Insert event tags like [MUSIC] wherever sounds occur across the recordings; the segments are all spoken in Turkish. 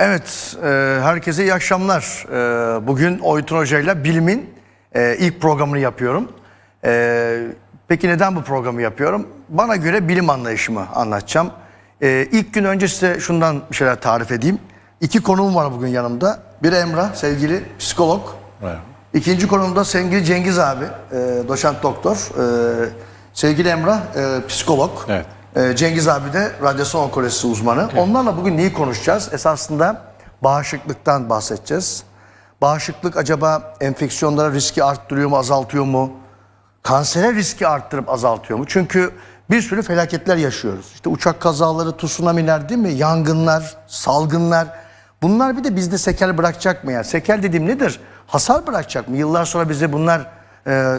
Evet, e, herkese iyi akşamlar. E, bugün Oytun Hoca ile bilimin e, ilk programını yapıyorum. E, peki neden bu programı yapıyorum? Bana göre bilim anlayışımı anlatacağım. E, ilk gün önce size şundan bir şeyler tarif edeyim. İki konuğum var bugün yanımda. Biri Emrah, sevgili psikolog. İkinci konumda sevgili Cengiz abi, e, doçent doktor. E, sevgili Emrah, e, psikolog. Evet. E, Cengiz abi de radyasyon onkolojisi uzmanı. Onlarla bugün neyi konuşacağız? Esasında bağışıklıktan bahsedeceğiz. Bağışıklık acaba enfeksiyonlara riski arttırıyor mu, azaltıyor mu? Kansere riski arttırıp azaltıyor mu? Çünkü bir sürü felaketler yaşıyoruz. İşte uçak kazaları, tsunamiler değil mi? Yangınlar, salgınlar. Bunlar bir de bizde sekel bırakacak mı ya? Sekel dediğim nedir? Hasar bırakacak mı? Yıllar sonra bize bunlar e,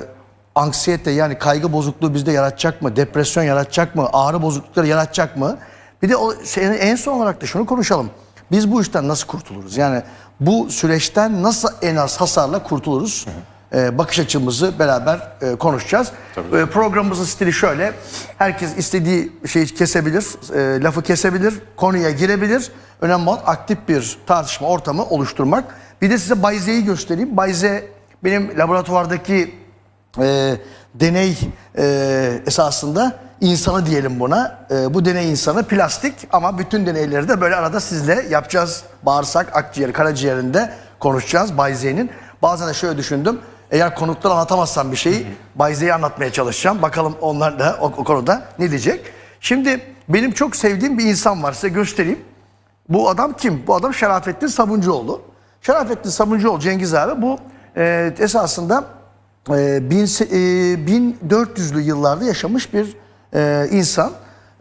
anksiyete yani kaygı bozukluğu bizde yaratacak mı? Depresyon yaratacak mı? Ağrı bozuklukları yaratacak mı? Bir de o şey, en son olarak da şunu konuşalım. Biz bu işten nasıl kurtuluruz? Yani bu süreçten nasıl en az hasarla kurtuluruz? Ee, bakış açımızı beraber e, konuşacağız. Ee, programımızın stili şöyle. Herkes istediği şeyi kesebilir, e, lafı kesebilir, konuya girebilir. Önemli olan aktif bir tartışma ortamı oluşturmak. Bir de size Bayze'yi göstereyim. Bayze benim laboratuvardaki e, deney e, esasında insanı diyelim buna. E, bu deney insanı plastik ama bütün deneyleri de böyle arada sizle yapacağız. Bağırsak, akciğer, karaciğerinde konuşacağız Bayze'nin. Bazen de şöyle düşündüm. Eğer konuklar anlatamazsam bir şeyi Bayze'yi anlatmaya çalışacağım. Bakalım onlar da o, o konuda ne diyecek. Şimdi benim çok sevdiğim bir insan var size göstereyim. Bu adam kim? Bu adam Şerafettin Sabuncuoğlu. Şerafettin Sabuncuoğlu Cengiz abi bu e, esasında e, se- e, 1400'lü yıllarda yaşamış bir e, insan.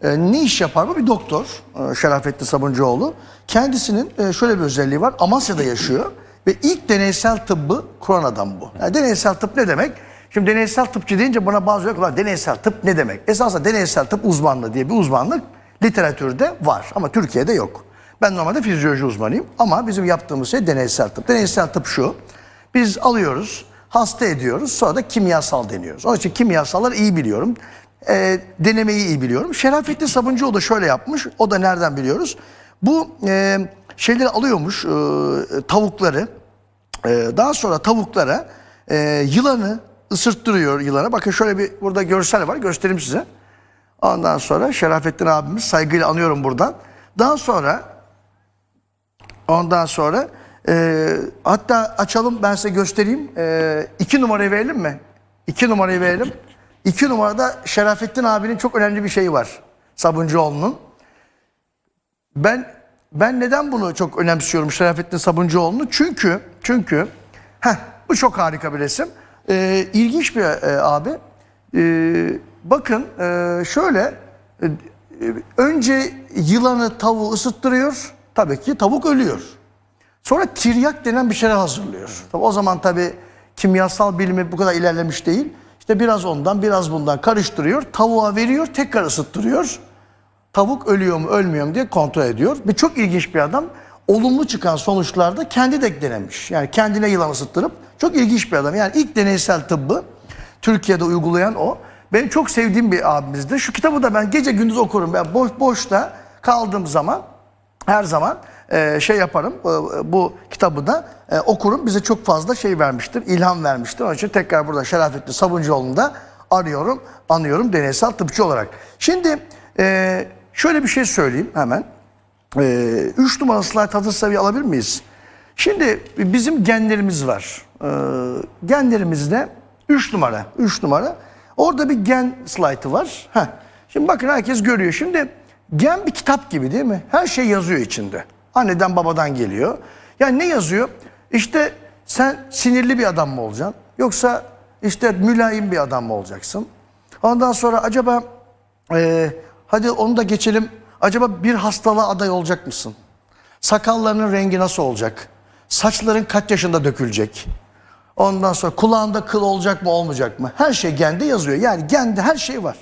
E, ne iş yapar bu? Bir doktor e, Şerafettin Sabuncuoğlu. Kendisinin e, şöyle bir özelliği var. Amasya'da yaşıyor ve ilk deneysel tıbbı kuran adam bu. Yani deneysel tıp ne demek? Şimdi deneysel tıpçı deyince buna bazı yok. Deneysel tıp ne demek? Esasında deneysel tıp uzmanlığı diye bir uzmanlık literatürde var ama Türkiye'de yok. Ben normalde fizyoloji uzmanıyım ama bizim yaptığımız şey deneysel tıp. Deneysel tıp şu. Biz alıyoruz, hasta ediyoruz, sonra da kimyasal deniyoruz. Onun için kimyasalları iyi biliyorum. Ee, denemeyi iyi biliyorum. Şerafettin Sabuncuoğlu da şöyle yapmış. O da nereden biliyoruz? Bu e, şeyleri alıyormuş, e, tavukları. E, daha sonra tavuklara e, yılanı ısırttırıyor yılana. Bakın şöyle bir burada görsel var, göstereyim size. Ondan sonra Şerafettin abimiz saygıyla anıyorum buradan. Daha sonra ondan sonra e, hatta açalım ben size göstereyim. E, iki numarayı verelim mi? İki numarayı verelim. İki numarada Şerafettin abinin çok önemli bir şeyi var. Sabuncuoğlu'nun. Ben ben neden bunu çok önemsiyorum Şerafettin Sabuncuoğlu'nu? Çünkü çünkü heh, bu çok harika bir resim. Ee, ilginç bir e, abi. Ee, bakın e, şöyle e, e, önce yılanı tavuğu ısıttırıyor. Tabii ki tavuk ölüyor. Sonra tiryak denen bir şeyler hazırlıyor. Tabii o zaman tabii kimyasal bilimi bu kadar ilerlemiş değil. İşte biraz ondan biraz bundan karıştırıyor. Tavuğa veriyor tekrar ısıttırıyor. Tavuk ölüyor mu ölmüyor mu diye kontrol ediyor. Ve çok ilginç bir adam. Olumlu çıkan sonuçlarda kendi de denemiş. Yani kendine yılan ısıttırıp çok ilginç bir adam. Yani ilk deneysel tıbbı Türkiye'de uygulayan o. Benim çok sevdiğim bir abimizdi. Şu kitabı da ben gece gündüz okurum. Ben boş, boşta kaldığım zaman her zaman e, şey yaparım. e, bu kitabı da e, okurum. Bize çok fazla şey vermiştir, ilham vermiştir. Onun için tekrar burada Şerafettin Sabuncuoğlu'nu da arıyorum, anıyorum deneysel tıpçı olarak. Şimdi şöyle bir şey söyleyeyim hemen. E, üç numaralı slide hazırsa bir alabilir miyiz? Şimdi bizim genlerimiz var. Genlerimizde 3 numara, 3 numara. Orada bir gen slaytı var. Heh. Şimdi bakın herkes görüyor. Şimdi gen bir kitap gibi değil mi? Her şey yazıyor içinde. Anneden babadan geliyor. Yani ne yazıyor? İşte sen sinirli bir adam mı olacaksın? Yoksa işte mülayim bir adam mı olacaksın? Ondan sonra acaba e, hadi onu da geçelim. Acaba bir hastalığa aday olacak mısın? Sakallarının rengi nasıl olacak? Saçların kaç yaşında dökülecek? Ondan sonra kulağında kıl olacak mı olmayacak mı? Her şey gende yazıyor. Yani gende her şey var.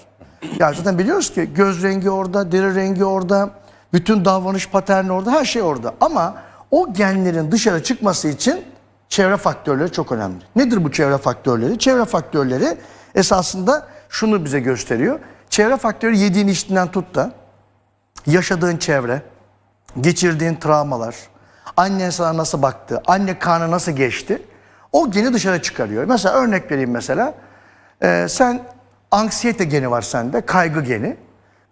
Ya zaten biliyoruz ki göz rengi orada, deri rengi orada, bütün davranış paterni orada, her şey orada. Ama o genlerin dışarı çıkması için çevre faktörleri çok önemli. Nedir bu çevre faktörleri? Çevre faktörleri esasında şunu bize gösteriyor. Çevre faktörü yediğin içtiğinden tut da yaşadığın çevre, geçirdiğin travmalar, Annen sana nasıl baktı? Anne karnı nasıl geçti? O geni dışarı çıkarıyor. Mesela örnek vereyim mesela. Ee, sen anksiyete geni var sende, kaygı geni.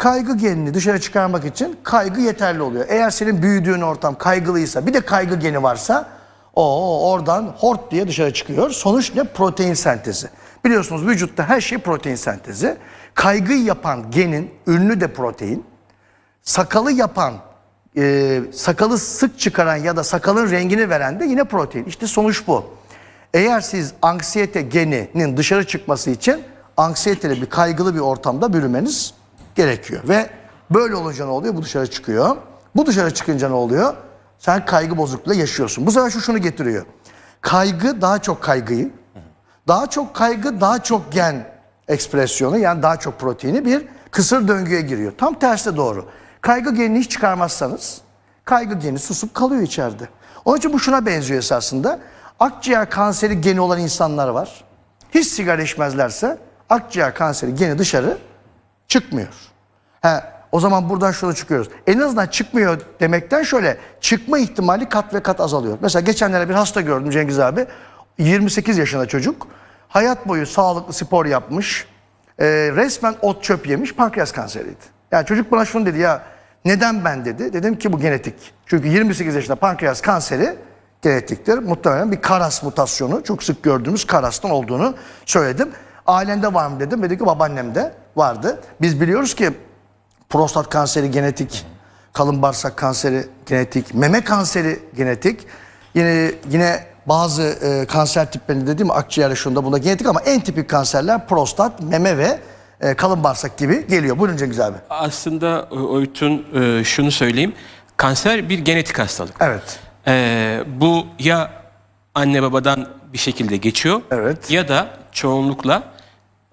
Kaygı genini dışarı çıkarmak için kaygı yeterli oluyor. Eğer senin büyüdüğün ortam kaygılıysa bir de kaygı geni varsa o oradan hort diye dışarı çıkıyor. Sonuç ne? Protein sentezi. Biliyorsunuz vücutta her şey protein sentezi. Kaygıyı yapan genin ünlü de protein. Sakalı yapan, e, sakalı sık çıkaran ya da sakalın rengini veren de yine protein. İşte sonuç bu. Eğer siz anksiyete geninin dışarı çıkması için anksiyeteli bir kaygılı bir ortamda bürümeniz gerekiyor. Ve böyle olunca ne oluyor? Bu dışarı çıkıyor. Bu dışarı çıkınca ne oluyor? Sen kaygı bozukluğuyla yaşıyorsun. Bu sefer şu şunu getiriyor. Kaygı daha çok kaygıyı, daha çok kaygı daha çok gen ekspresyonu yani daha çok proteini bir kısır döngüye giriyor. Tam tersi doğru. Kaygı genini hiç çıkarmazsanız kaygı geni susup kalıyor içeride. Onun için bu şuna benziyor esasında. Akciğer kanseri geni olan insanlar var. Hiç sigara içmezlerse akciğer kanseri geni dışarı çıkmıyor. He, o zaman buradan şöyle çıkıyoruz. En azından çıkmıyor demekten şöyle çıkma ihtimali kat ve kat azalıyor. Mesela geçenlerde bir hasta gördüm Cengiz abi. 28 yaşında çocuk. Hayat boyu sağlıklı spor yapmış. Ee, resmen ot çöp yemiş pankreas kanseriydi. Yani çocuk bana şunu dedi ya neden ben dedi. Dedim ki bu genetik. Çünkü 28 yaşında pankreas kanseri genetiktir. Muhtemelen bir karas mutasyonu çok sık gördüğümüz karastan olduğunu söyledim. Ailende var mı dedim. Dedi ki babaannemde vardı. Biz biliyoruz ki prostat kanseri genetik, kalın bağırsak kanseri genetik, meme kanseri genetik. Yine yine bazı e, kanser tiplerinde mi akciğer şunda bunda genetik ama en tipik kanserler prostat, meme ve e, kalın bağırsak gibi geliyor. Buyurun Cengiz abi. Aslında e, Oytun e, şunu söyleyeyim. Kanser bir genetik hastalık. Evet. E, bu ya anne babadan bir şekilde geçiyor Evet. ya da çoğunlukla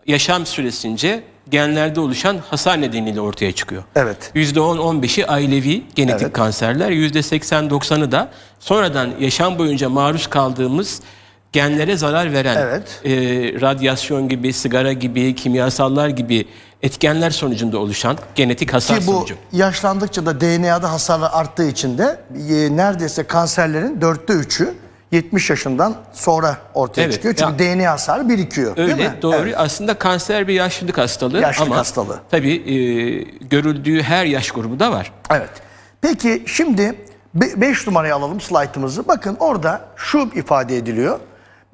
yaşam süresince genlerde oluşan hasar nedeniyle ortaya çıkıyor. Evet. %10-15'i ailevi genetik Evet. kanserler, %80-90'ı da sonradan yaşam boyunca maruz kaldığımız genlere zarar veren Evet. e, radyasyon gibi, sigara gibi, kimyasallar gibi etkenler sonucunda oluşan genetik hasar Ki bu sonucu. yaşlandıkça da DNA'da hasarlar arttığı için de e, neredeyse kanserlerin dörtte üçü 70 yaşından sonra ortaya Evet, çıkıyor. Çünkü DNA hasarı birikiyor. değil Öyle mi? doğru. Evet. Aslında kanser bir yaşlılık hastalığı Yaşlılık ama hastalığı. tabii e, görüldüğü her yaş grubu da var. Evet. Peki şimdi 5 numarayı alalım slaytımızı. Bakın orada şu ifade ediliyor.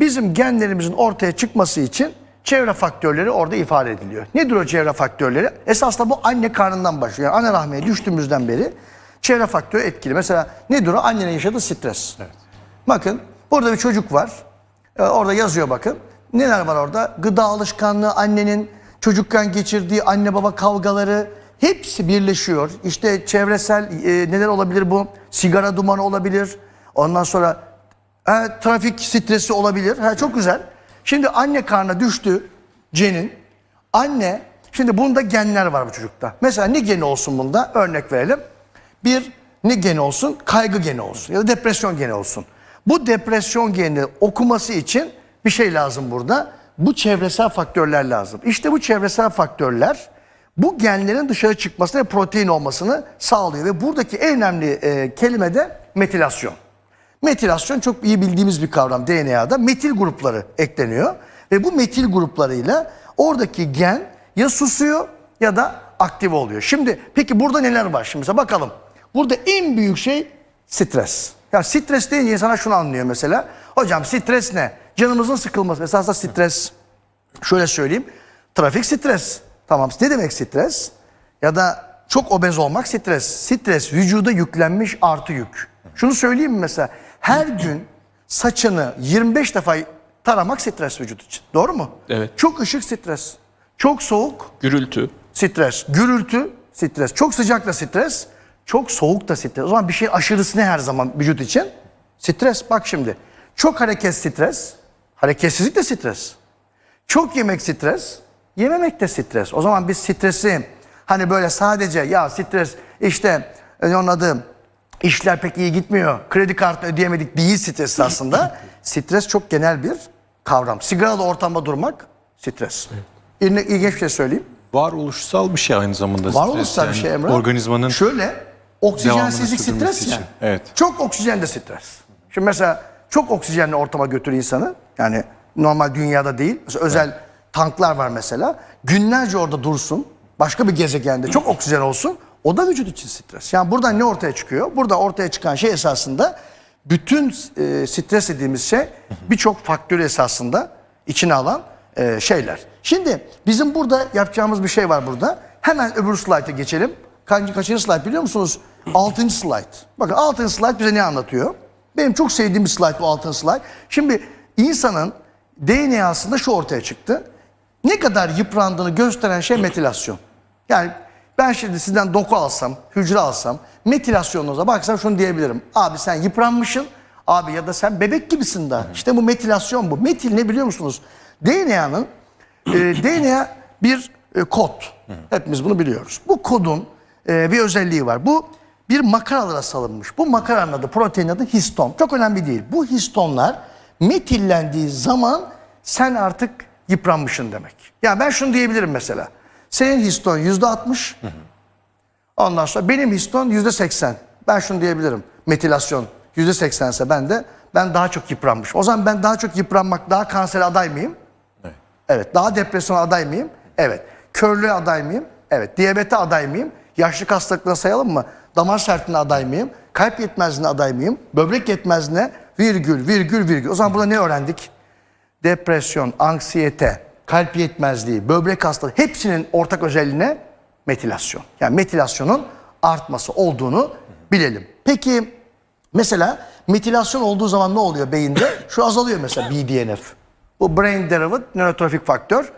Bizim genlerimizin ortaya çıkması için çevre faktörleri orada ifade ediliyor. Nedir o çevre faktörleri? Esasında bu anne karnından başlıyor. Yani anne rahmine düştüğümüzden beri çevre faktörü etkili. Mesela nedir o? Annenin yaşadığı stres. Bakın burada bir çocuk var. Ee, orada yazıyor bakın. Neler var orada? Gıda alışkanlığı, annenin çocukken geçirdiği anne baba kavgaları hepsi birleşiyor. İşte çevresel e, neler olabilir bu? Sigara dumanı olabilir. Ondan sonra e, trafik stresi olabilir. Ha, çok güzel. Şimdi anne karnına düştü Cen'in. Anne, şimdi bunda genler var bu çocukta. Mesela ne geni olsun bunda? Örnek verelim. Bir ne geni olsun? Kaygı geni olsun ya da depresyon geni olsun. Bu depresyon geni okuması için bir şey lazım burada. Bu çevresel faktörler lazım. İşte bu çevresel faktörler bu genlerin dışarı çıkmasını ve protein olmasını sağlıyor. Ve buradaki en önemli e, kelime de metilasyon. Metilasyon çok iyi bildiğimiz bir kavram DNA'da. Metil grupları ekleniyor ve bu metil gruplarıyla oradaki gen ya susuyor ya da aktive oluyor. Şimdi peki burada neler var? Şimdi bakalım. Burada en büyük şey stres. Ya stres deyince insana şunu anlıyor mesela. Hocam stres ne? Canımızın sıkılması. Mesela aslında stres şöyle söyleyeyim. Trafik stres. Tamam ne demek stres? Ya da çok obez olmak stres. Stres vücuda yüklenmiş artı yük. Şunu söyleyeyim mi mesela? Her gün saçını 25 defa taramak stres vücut için. Doğru mu? Evet. Çok ışık stres. Çok soğuk Gürültü. stres. Gürültü stres. Çok sıcak da stres. Çok soğuk da stres. O zaman bir şey aşırısı ne her zaman vücut için? Stres. Bak şimdi. Çok hareket stres. Hareketsizlik de stres. Çok yemek stres, yememek de stres. O zaman biz stresi hani böyle sadece ya stres işte e, onun adı işler pek iyi gitmiyor, kredi kartını ödeyemedik değil stres aslında. [LAUGHS] stres çok genel bir kavram. Sigaralı ortamda durmak stres. İlginç bir şey söyleyeyim. Varoluşsal bir şey aynı zamanda. Varoluşsal bir stres. şey Yani Emrah. Organizmanın Şöyle oksijensizlik Devamını stres ya. için. Evet. Çok oksijen de stres. Şimdi mesela çok oksijenli ortama götür insanı. Yani normal dünyada değil. Mesela özel tanklar var mesela. Günlerce orada dursun. Başka bir gezegende çok oksijen olsun. O da vücut için stres. Yani buradan ne ortaya çıkıyor? Burada ortaya çıkan şey esasında bütün e, stres dediğimiz şey birçok faktörü esasında içine alan e, şeyler. Şimdi bizim burada yapacağımız bir şey var burada. Hemen öbür slayta geçelim. Kaç, kaçıncı slide biliyor musunuz? Altıncı slide. Bakın altıncı slide bize ne anlatıyor? Benim çok sevdiğim bir slide bu altıncı slide. Şimdi insanın DNA'sında şu ortaya çıktı. Ne kadar yıprandığını gösteren şey metilasyon. Yani ben şimdi sizden doku alsam, hücre alsam, metilasyonunuza baksam şunu diyebilirim. Abi sen yıpranmışsın, abi ya da sen bebek gibisin daha. İşte bu metilasyon bu. Metil ne biliyor musunuz? DNA'nın e, DNA bir e, kod. Hepimiz bunu biliyoruz. Bu kodun e, bir özelliği var. Bu bir makaralara salınmış. Bu makaranın adı, protein adı histon. Çok önemli değil. Bu histonlar metillendiği zaman sen artık yıpranmışsın demek. Yani ben şunu diyebilirim mesela. Senin histon yüzde altmış. Ondan sonra benim histon yüzde seksen. Ben şunu diyebilirim. Metilasyon yüzde seksense ben de ben daha çok yıpranmış. O zaman ben daha çok yıpranmak, daha kansere aday mıyım? Evet. Daha depresyona aday mıyım? Evet. Körlüğe aday mıyım? Evet. Diyabete aday mıyım? Yaşlık hastalıklarına sayalım mı? Damar sertliğine aday mıyım? Kalp yetmezliğine aday mıyım? Böbrek yetmezliğine virgül, virgül, virgül. O zaman burada ne öğrendik? Depresyon, anksiyete, kalp yetmezliği, böbrek hastalığı hepsinin ortak özelliğine metilasyon. Yani metilasyonun artması olduğunu bilelim. Peki mesela metilasyon olduğu zaman ne oluyor beyinde? [COUGHS] Şu azalıyor mesela BDNF. Bu brain derived nörotrofik faktör.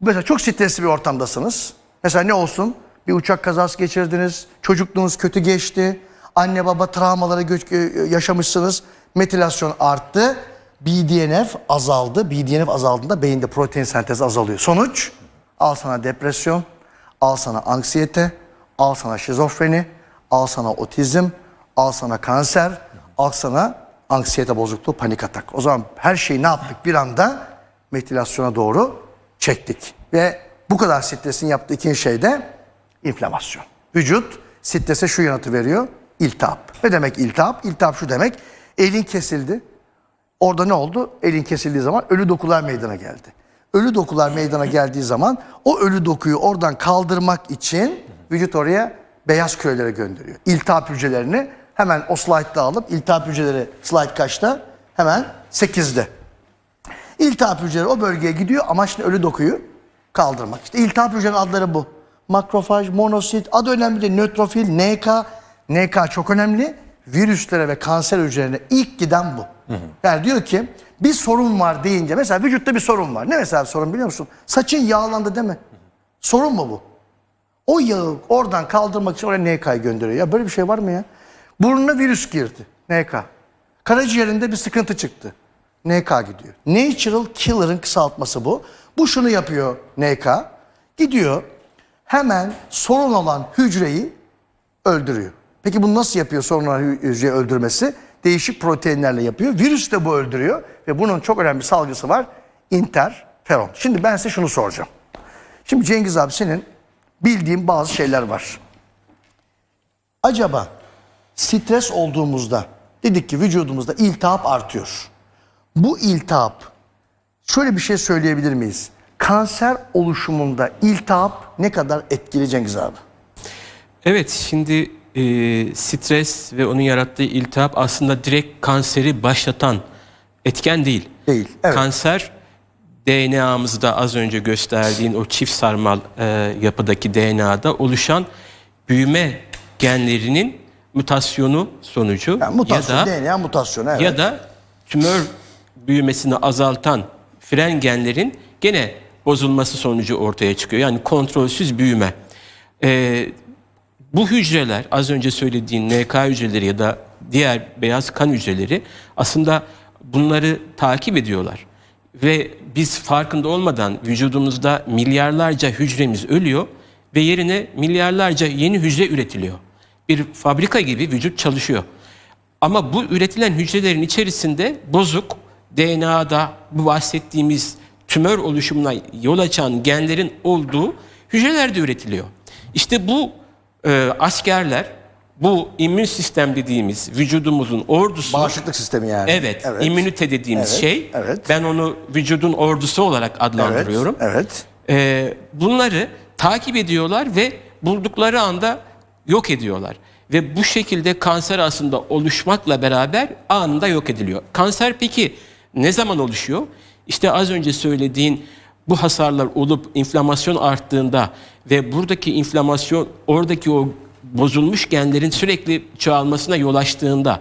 Mesela çok stresli bir ortamdasınız. Mesela ne olsun? Bir uçak kazası geçirdiniz, çocukluğunuz kötü geçti, anne baba travmaları yaşamışsınız, metilasyon arttı, BDNF azaldı. BDNF azaldığında beyinde protein sentezi azalıyor. Sonuç, al sana depresyon, al sana anksiyete, al sana şizofreni, al sana otizm, al sana kanser, al sana anksiyete bozukluğu, panik atak. O zaman her şeyi ne yaptık? Bir anda metilasyona doğru çektik. Ve bu kadar stresin yaptığı ikinci şey de inflamasyon. Vücut strese şu yanıtı veriyor. İltihap. Ne demek iltihap? İltihap şu demek. Elin kesildi. Orada ne oldu? Elin kesildiği zaman ölü dokular meydana geldi. Ölü dokular meydana geldiği zaman o ölü dokuyu oradan kaldırmak için vücut oraya beyaz kürelere gönderiyor. İltihap hücrelerini hemen o slide'da alıp iltihap hücreleri slide kaçta? Hemen 8'de. İltihap hücreleri o bölgeye gidiyor amaç ne? Ölü dokuyu kaldırmak. İşte iltihap hücrelerinin adları bu. Makrofaj, monosit, adı önemli değil. Nötrofil, NK. NK çok önemli. Virüslere ve kanser hücrelerine ilk giden bu. Yani diyor ki bir sorun var deyince mesela vücutta bir sorun var. Ne mesela sorun biliyor musun? Saçın yağlandı mi? Sorun mu bu? O yağı oradan kaldırmak için oraya NK'yı gönderiyor. Ya böyle bir şey var mı ya? Burnuna virüs girdi. NK. Karaciğerinde bir sıkıntı çıktı. NK gidiyor. Natural Killer'ın kısaltması bu. Bu şunu yapıyor NK. Gidiyor hemen sorun olan hücreyi öldürüyor. Peki bunu nasıl yapıyor sorun olan hü- hücreyi öldürmesi? Değişik proteinlerle yapıyor. Virüs de bu öldürüyor ve bunun çok önemli salgısı var. Interferon. Şimdi ben size şunu soracağım. Şimdi Cengiz abi senin bildiğin bazı şeyler var. Acaba stres olduğumuzda dedik ki vücudumuzda iltihap artıyor. Bu iltihap şöyle bir şey söyleyebilir miyiz? Kanser oluşumunda iltihap ne kadar etkili Cengiz abi? Evet şimdi e, stres ve onun yarattığı iltihap aslında direkt kanseri başlatan etken değil. Değil, evet. Kanser DNA'mızda az önce gösterdiğin o çift sarmal e, yapıdaki DNA'da oluşan büyüme genlerinin mutasyonu sonucu Yani mutasyon, ya da DNA mutasyonu evet. ya da tümör büyümesini azaltan fren genlerin gene bozulması sonucu ortaya çıkıyor. Yani kontrolsüz büyüme. Ee, bu hücreler az önce söylediğin NK hücreleri ya da diğer beyaz kan hücreleri aslında bunları takip ediyorlar. Ve biz farkında olmadan vücudumuzda milyarlarca hücremiz ölüyor ve yerine milyarlarca yeni hücre üretiliyor. Bir fabrika gibi vücut çalışıyor. Ama bu üretilen hücrelerin içerisinde bozuk DNA'da bu bahsettiğimiz tümör oluşumuna yol açan genlerin olduğu hücreler de üretiliyor. İşte bu e, askerler bu immün sistem dediğimiz vücudumuzun ordusu Bağışıklık sistemi yani. Evet, immünite dediğimiz Evet, şey. evet. Ben onu vücudun ordusu olarak Evet, adlandırıyorum. evet. Ee, bunları takip ediyorlar ve buldukları anda yok ediyorlar. Ve bu şekilde kanser aslında oluşmakla beraber anında yok ediliyor. Kanser peki ne zaman oluşuyor? İşte az önce söylediğin bu hasarlar olup inflamasyon arttığında ve buradaki inflamasyon oradaki o bozulmuş genlerin sürekli çoğalmasına yol açtığında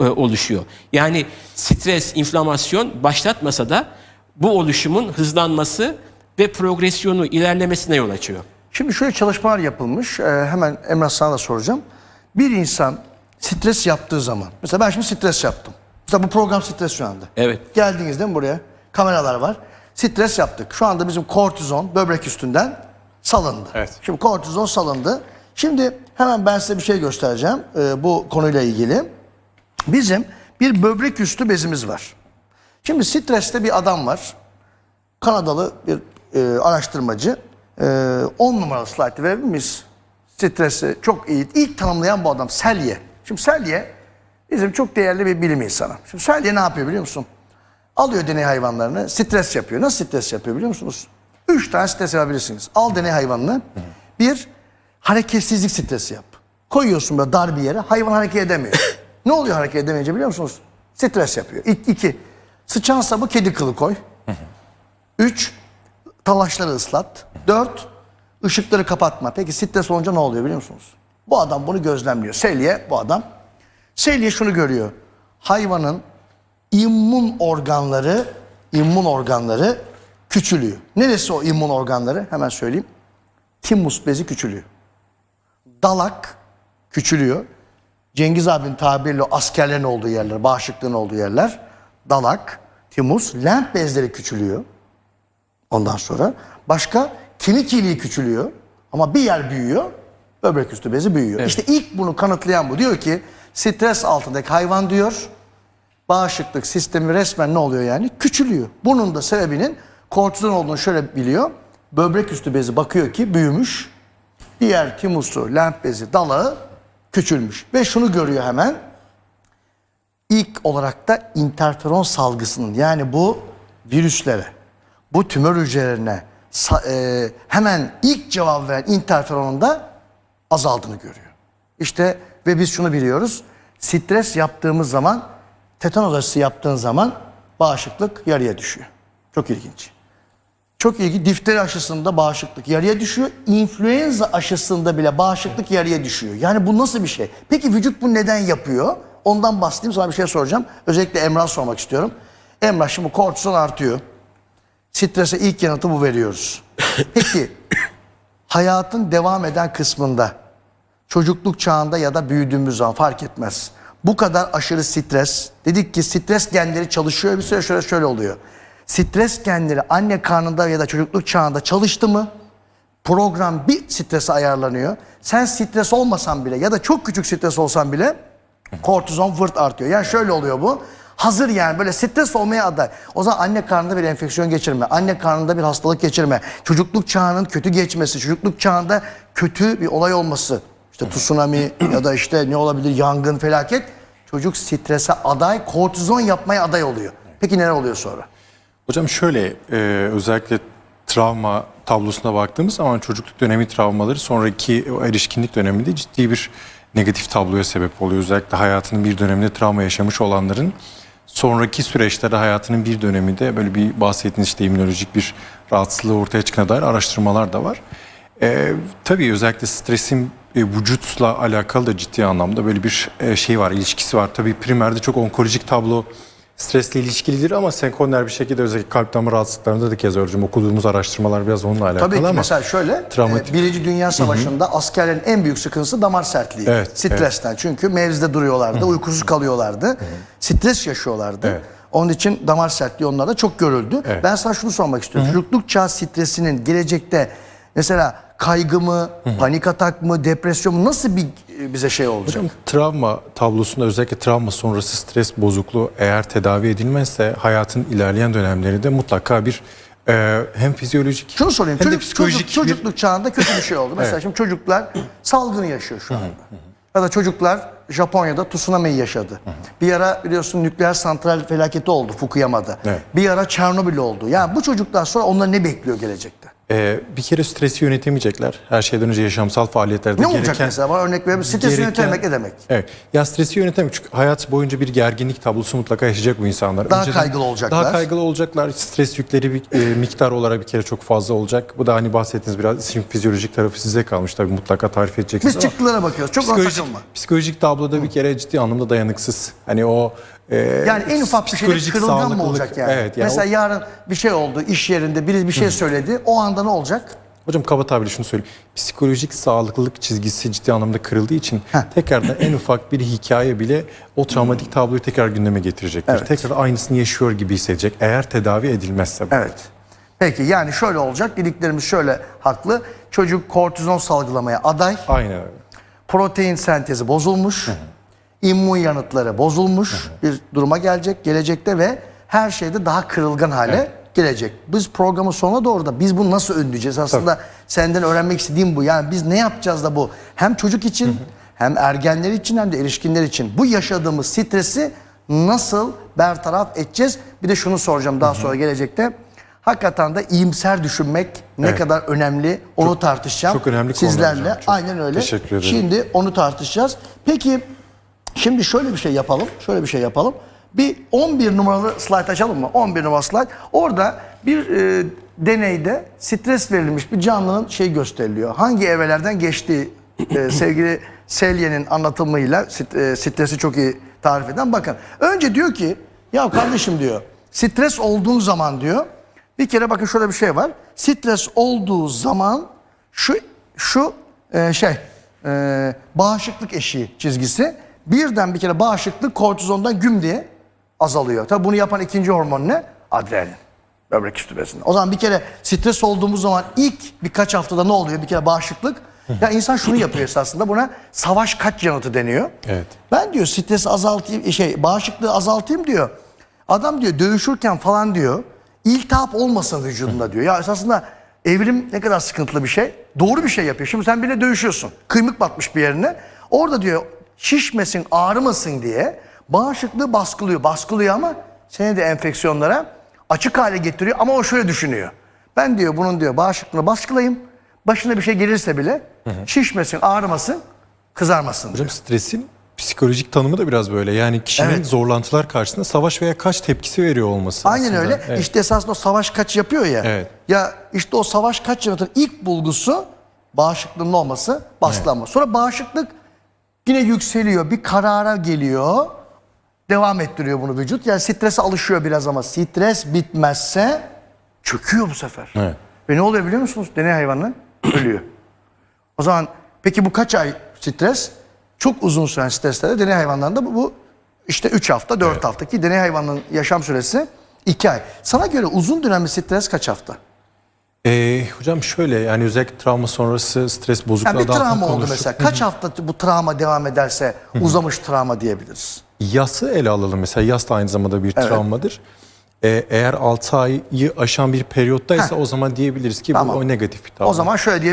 e, oluşuyor. Yani stres, inflamasyon başlatmasa da bu oluşumun hızlanması ve progresyonu ilerlemesine yol açıyor. Şimdi şöyle çalışmalar yapılmış. Ee, hemen Emrah sana da soracağım. Bir insan stres yaptığı zaman, mesela ben şimdi stres yaptım. Mesela bu program stres şu anda. Evet. Geldiniz değil mi buraya? Kameralar var. Stres yaptık. Şu anda bizim kortizon böbrek üstünden salındı. Evet. Şimdi kortizon salındı. Şimdi hemen ben size bir şey göstereceğim e, bu konuyla ilgili. Bizim bir böbrek üstü bezimiz var. Şimdi streste bir adam var. Kanadalı bir e, araştırmacı. 10 numaralı slaytı verebilir miyiz? Stresi çok iyi. İlk tanımlayan bu adam Selye. Şimdi Selye bizim çok değerli bir bilim insanı. Şimdi Selye ne yapıyor biliyor musun? Alıyor deney hayvanlarını stres yapıyor. Nasıl stres yapıyor biliyor musunuz? Üç tane stres yapabilirsiniz. Al deney hayvanını. Bir, hareketsizlik stresi yap. Koyuyorsun böyle dar bir yere hayvan hareket edemiyor. [LAUGHS] ne oluyor hareket edemeyince biliyor musunuz? Stres yapıyor. İ- iki, sıçan sabı kedi kılı koy. Üç, talaşları ıslat. Dört, ışıkları kapatma. Peki stres olunca ne oluyor biliyor musunuz? Bu adam bunu gözlemliyor. Selye bu adam. Selye şunu görüyor. Hayvanın immün organları, immün organları küçülüyor. Neresi o immün organları? Hemen söyleyeyim. Timus bezi küçülüyor. Dalak küçülüyor. Cengiz abinin tabiriyle askerlerin olduğu yerler, bağışıklığın olduğu yerler. Dalak, timus, lenf bezleri küçülüyor. Ondan sonra başka kemik iliği küçülüyor ama bir yer büyüyor. Böbrek üstü bezi büyüyor. İşte ilk bunu kanıtlayan bu. Diyor ki stres altındaki hayvan diyor bağışıklık sistemi resmen ne oluyor yani? Küçülüyor. Bunun da sebebinin kortizon olduğunu şöyle biliyor. Böbrek üstü bezi bakıyor ki büyümüş. Diğer timusu, lenf bezi, dalağı küçülmüş. Ve şunu görüyor hemen. İlk olarak da interferon salgısının yani bu virüslere, bu tümör hücrelerine e, hemen ilk cevap veren interferonun da azaldığını görüyor. İşte ve biz şunu biliyoruz. Stres yaptığımız zaman, tetanoz aşısı yaptığın zaman bağışıklık yarıya düşüyor. Çok ilginç. Çok ilginç. Difteri aşısında bağışıklık yarıya düşüyor. İnfluenza aşısında bile bağışıklık yarıya düşüyor. Yani bu nasıl bir şey? Peki vücut bu neden yapıyor? Ondan bahsedeyim sonra bir şey soracağım. Özellikle Emrah sormak istiyorum. Emrah şimdi kortizon artıyor. Strese ilk yanıtı bu veriyoruz. [LAUGHS] Peki hayatın devam eden kısmında çocukluk çağında ya da büyüdüğümüz zaman fark etmez. Bu kadar aşırı stres. Dedik ki stres genleri çalışıyor bir süre şöyle şöyle oluyor. Stres genleri anne karnında ya da çocukluk çağında çalıştı mı program bir strese ayarlanıyor. Sen stres olmasan bile ya da çok küçük stres olsan bile kortizon vırt artıyor. Yani şöyle oluyor bu. Hazır yani böyle stres olmaya aday. O zaman anne karnında bir enfeksiyon geçirme, anne karnında bir hastalık geçirme, çocukluk çağının kötü geçmesi, çocukluk çağında kötü bir olay olması, işte tsunami [CLEARS THROAT] ya da işte ne olabilir yangın, felaket. Çocuk strese aday, kortizon yapmaya aday oluyor. Peki neler oluyor sonra? Hocam şöyle e, özellikle travma tablosuna baktığımız zaman çocukluk dönemi travmaları sonraki erişkinlik döneminde ciddi bir negatif tabloya sebep oluyor. Özellikle hayatının bir döneminde travma yaşamış olanların sonraki süreçlerde hayatının bir döneminde böyle bir bahsettiğiniz işte immünolojik bir rahatsızlığı ortaya çıkana dair araştırmalar da var. E, tabii özellikle stresin e, vücutla alakalı da ciddi anlamda böyle bir e, şey var, ilişkisi var. Tabii primerde çok onkolojik tablo stresle ilişkilidir ama senkonder bir şekilde özellikle kalp damar rahatsızlıklarında da kez hocam okuduğumuz araştırmalar biraz onunla alakalı Tabii ki ama mesela şöyle travmatik. e, Birinci Dünya Savaşı'nda askerlerin en büyük sıkıntısı damar sertliği. Evet, Stresten. Çünkü mevzide duruyorlardı, uykusuz kalıyorlardı. Stres yaşıyorlardı. Evet. Onun için damar sertliği onlarda çok görüldü. Evet. Ben sana şunu sormak istiyorum. Çocukluk çağ stresinin gelecekte mesela kaygı mı, panik atak mı, depresyon mu nasıl bir e, bize şey olacak? Hocam travma tablosunda özellikle travma sonrası stres bozukluğu eğer tedavi edilmezse hayatın ilerleyen dönemlerinde mutlaka bir e, hem fizyolojik Şunu sorayım. hem de psikolojik çocuk- bir çocukluk çağında kötü bir şey oldu. [LAUGHS] Mesela şimdi çocuklar salgını yaşıyor şu anda. Ya da çocuklar Japonya'da tsunami yaşadı. Bir ara biliyorsun nükleer santral felaketi oldu Fukuyama'da. Evet. Bir ara Çernobil oldu. Yani bu çocuklar sonra onlar ne bekliyor gelecekte? Ee, bir kere stresi yönetemeyecekler. Her şeyden önce yaşamsal faaliyetlerde Ne olacak gereken... mesela? Bana örnek verebilir misin? Stresi gereken- yönetmek ne demek? Evet. Ya stresi yönetemek çünkü hayat boyunca bir gerginlik tablosu mutlaka yaşayacak bu insanlar. Daha kaygılı olacaklar. Daha kaygılı olacaklar. Stres yükleri bir e, miktar olarak bir kere çok fazla olacak. Bu da hani bahsettiğiniz biraz işin fizyolojik tarafı size kalmış tabii mutlaka tarif edeceksiniz Biz ama çıktılara bakıyoruz. Çok ona psikolojik, takılma. psikolojik tabloda bir kere ciddi anlamda dayanıksız. Hani o e, Yani en ufak bir şeyde kırılgan mı olacak yani? Evet. Yani Mesela o- yarın bir şey oldu iş yerinde biri bir şey söyledi. O anda ne olacak? Hocam kaba tabirle şunu söyleyeyim. Psikolojik sağlıklılık çizgisi ciddi anlamda kırıldığı için Heh. tekrardan en ufak bir hikaye bile o travmatik tabloyu tekrar gündeme getirecektir. Evet. Tekrar aynısını yaşıyor gibi hissedecek eğer tedavi edilmezse. bu. Evet. Peki yani şöyle olacak. Dediklerimiz şöyle haklı. Çocuk kortizon salgılamaya aday. Aynen öyle. Protein sentezi bozulmuş. İmmün yanıtları bozulmuş bir duruma gelecek gelecekte ve her şeyde daha kırılgan hale gelecek. Biz programın sonuna doğru da biz bunu nasıl önleyeceğiz? Aslında senden öğrenmek istediğim bu. Yani biz ne yapacağız da bu hem çocuk için hem ergenler için hem de erişkinler için bu yaşadığımız stresi nasıl bertaraf edeceğiz? Bir de şunu soracağım daha sonra gelecekte. Hakikaten de iyimser düşünmek ne Evet. kadar önemli onu tartışacağım. çok önemli Sizlerle. Çok Aynen öyle. teşekkür ederim. Şimdi onu tartışacağız. Peki şimdi şöyle bir şey yapalım. Şöyle bir şey yapalım. Bir 11 numaralı slide açalım mı? 11 numaralı slide. Orada bir e, deneyde stres verilmiş bir canlının şey gösteriliyor. Hangi evrelerden geçtiği e, [CLEARS THROAT] sevgili Selye'nin anlatımıyla e, stresi çok iyi tarif eden. Bakın önce diyor ki ya kardeşim diyor stres olduğun zaman diyor bir kere bakın şöyle bir şey var. Stres olduğu zaman şu şu e, şey e, bağışıklık eşiği çizgisi birden bir kere bağışıklık kortizondan güm diye azalıyor. Tabi bunu yapan ikinci hormon ne? Adrenalin. Böbrek üstü. O zaman bir kere stres olduğumuz zaman ilk birkaç haftada ne oluyor? Bir kere bağışıklık. Ya insan şunu yapıyor esasında buna savaş kaç yanıtı deniyor. Evet. Ben diyor stresi azaltayım, şey bağışıklığı azaltayım diyor. Adam diyor dövüşürken falan diyor iltihap olmasın vücudunda diyor. Ya esasında evrim ne kadar sıkıntılı bir şey. Doğru bir şey yapıyor. Şimdi sen bile dövüşüyorsun. Kıymık batmış bir yerine. Orada diyor şişmesin, ağrımasın diye bağışıklığı baskılıyor. Baskılıyor ama seni de enfeksiyonlara açık hale getiriyor. Ama o şöyle düşünüyor. Ben diyor bunun diyor bağışıklığını baskılayayım. Başına bir şey gelirse bile şişmesin, ağrımasın, kızarmasın diyor. Hocam stresin psikolojik tanımı da biraz böyle. Yani kişinin Evet. zorlantılar karşısında savaş veya kaç tepkisi veriyor olması. Aynen aslında. öyle. Evet. İşte esasında o savaş kaç yapıyor ya. Evet. Ya işte o savaş kaç yaratır ilk bulgusu bağışıklığın olması, baskılanma. Sonra bağışıklık yine yükseliyor, bir karara geliyor. Devam ettiriyor bunu vücut. Yani strese alışıyor biraz ama stres bitmezse çöküyor bu sefer. Evet. Ve ne oluyor biliyor musunuz? Deney hayvanı [CLEARS THROAT] ölüyor. O zaman peki bu kaç ay stres? Çok uzun süren streslerde deney hayvanlarında bu, bu işte 3 hafta 4 hafta ki deney hayvanının yaşam süresi 2 ay. Sana göre uzun dönemli stres kaç hafta? Ee, hocam şöyle yani özellikle travma sonrası stres bozukluğu Yani bir travma oldu mesela. Kaç hafta bu travma devam ederse uzamış travma diyebiliriz. Yası ele alalım mesela. Yas da aynı zamanda bir travmadır. Ee, eğer 6 ayı aşan bir periyottaysa Heh. o zaman diyebiliriz ki Tamam. bu o negatif bir travma. O zaman şöyle diye